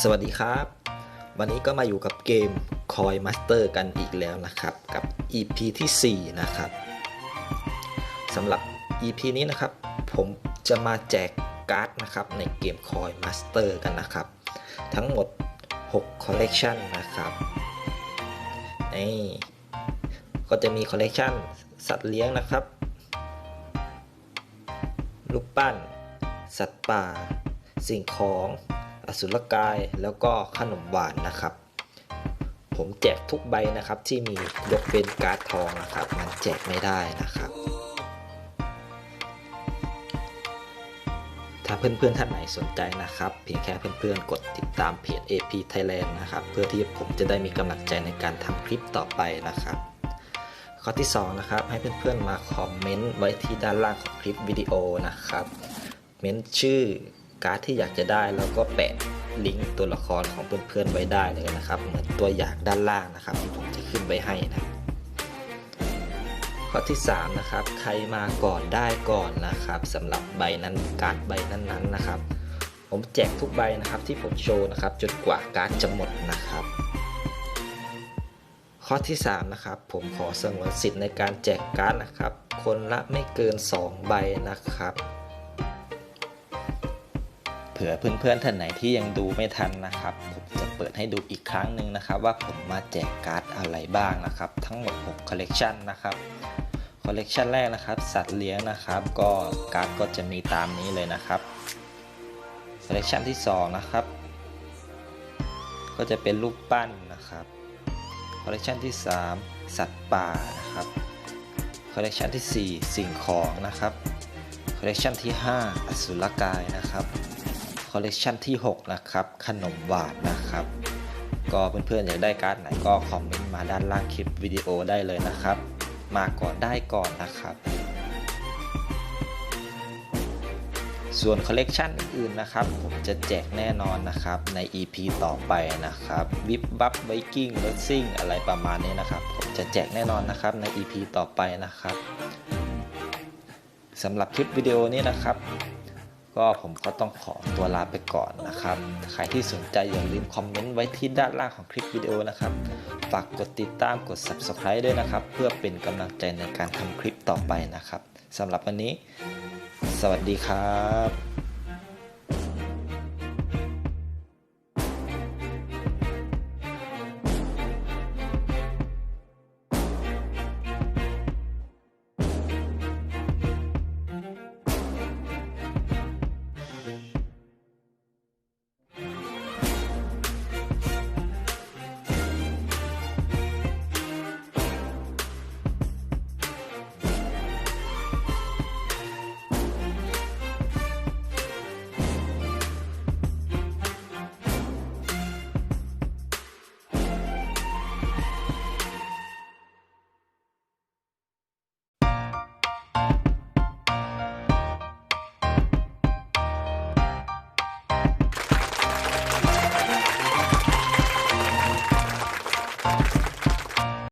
สวัสดีครับ วันนี้ก็มาอยู่กับเกม Coin Master กันอีกแล้วนะครับ กับ EP ที่ 4 นะครับสำหรับ EP นี้นะครับ ผมจะมาแจกการ์ดนะครับ ในเกม Coin Master กันนะครับ ทั้งหมด 6 Collection นะครับนี่ก็จะมี Collection สัตว์เลี้ยงนะครับรูปปั้น สัตว์ป่า สิ่งของ อสุรกายแล้วก็ขนมหวานนะครับ ผมแจกทุกใบนะครับที่มียกเป็นการ์ดทองนะครับ มันแจกไม่ได้นะครับ ถ้าเพื่อนๆท่านไหนสนใจนะครับ เพียงแค่เพื่อนๆกดติดตามเพจ AP Thailand นะครับ เพื่อที่ผมจะได้มีกำลังใจในการทำคลิปต่อไปนะครับข้อที่สองนะครับให้เพื่อนๆมาคอมเมนต์ไว้ที่ด้านล่างของคลิปวิดีโอนะครับ เม้นชื่อ การ์ดที่อยากจะได้แล้วก็แปะลิงก์ตัวละครของเพื่อนๆไว้ได้เลยนะครับ เหมือนตัวอย่างด้านล่างนะครับที่ผมจะขึ้นไว้ให้นะข้อที่3นะครับใครมาก่อนได้ก่อนนะครับสำหรับใบนั้นการ์ดใบนั้นๆนะครับ ผมแจกทุกใบนะครับที่ผมโชว์นะครับจนกว่าการ์ดจะหมดนะครับ ข้อที่3นะครับผมขอสงวนสิทธิ์ในการแจกการ์ดนะครับ คนละไม่เกิน 2 ใบนะครับ ผื่อเพื่อนๆท่านไหนที่ยังดูไม่ทันนะครับผมจะเปิดให้ดูอีกครั้งหนึ่งนะครับ ว่าผมมาแจกการ์ดอะไรบ้างนะครับ ทั้งหมด6คอลเลกชันนะครับคอลเลกชันแรกนะครับ สัตว์เลี้ยงนะครับ ก็การ์ดก็จะมีตามนี้เลยนะครับคอลเลกชันที่2นะครับ ก็จะเป็นรูปปั้นนะครับคอลเลกชันที่ 3 สัตว์ป่านะครับคอลเลกชันที่ 4 สิ่งของนะครับคอลเลกชันที่ 5 อสุรกายนะครับ คอลเลกชันที่ 6 นะครับ ขนมหวานนะครับ ก็เพื่อนๆอยากได้การ์ดไหนก็คอมเมนต์มาด้านล่างคลิปวิดีโอได้เลยนะครับ มาก่อนได้ก่อนนะครับ ส่วนคอลเลกชันอื่นๆนะครับ ผมจะแจกแน่นอนนะครับใน EP ต่อไปนะครับวิบบับไวกิ้งรถซิ่งอะไรประมาณนี้นะครับ ผมจะแจกแน่นอนนะครับใน EP ต่อไปนะครับสำหรับคลิปวิดีโอนี้นะครับ ก็ผมก็ต้องขอตัวลาไปก่อนนะครับ ใครที่สนใจอย่าลืมคอมเมนต์ไว้ที่ด้านล่างของคลิปวิดีโอนะครับ ฝากกดติดตามกด subscribe ด้วยนะครับ เพื่อเป็นกำลังใจในการทำคลิปต่อไปนะครับสำหรับวันนี้ สวัสดีครับ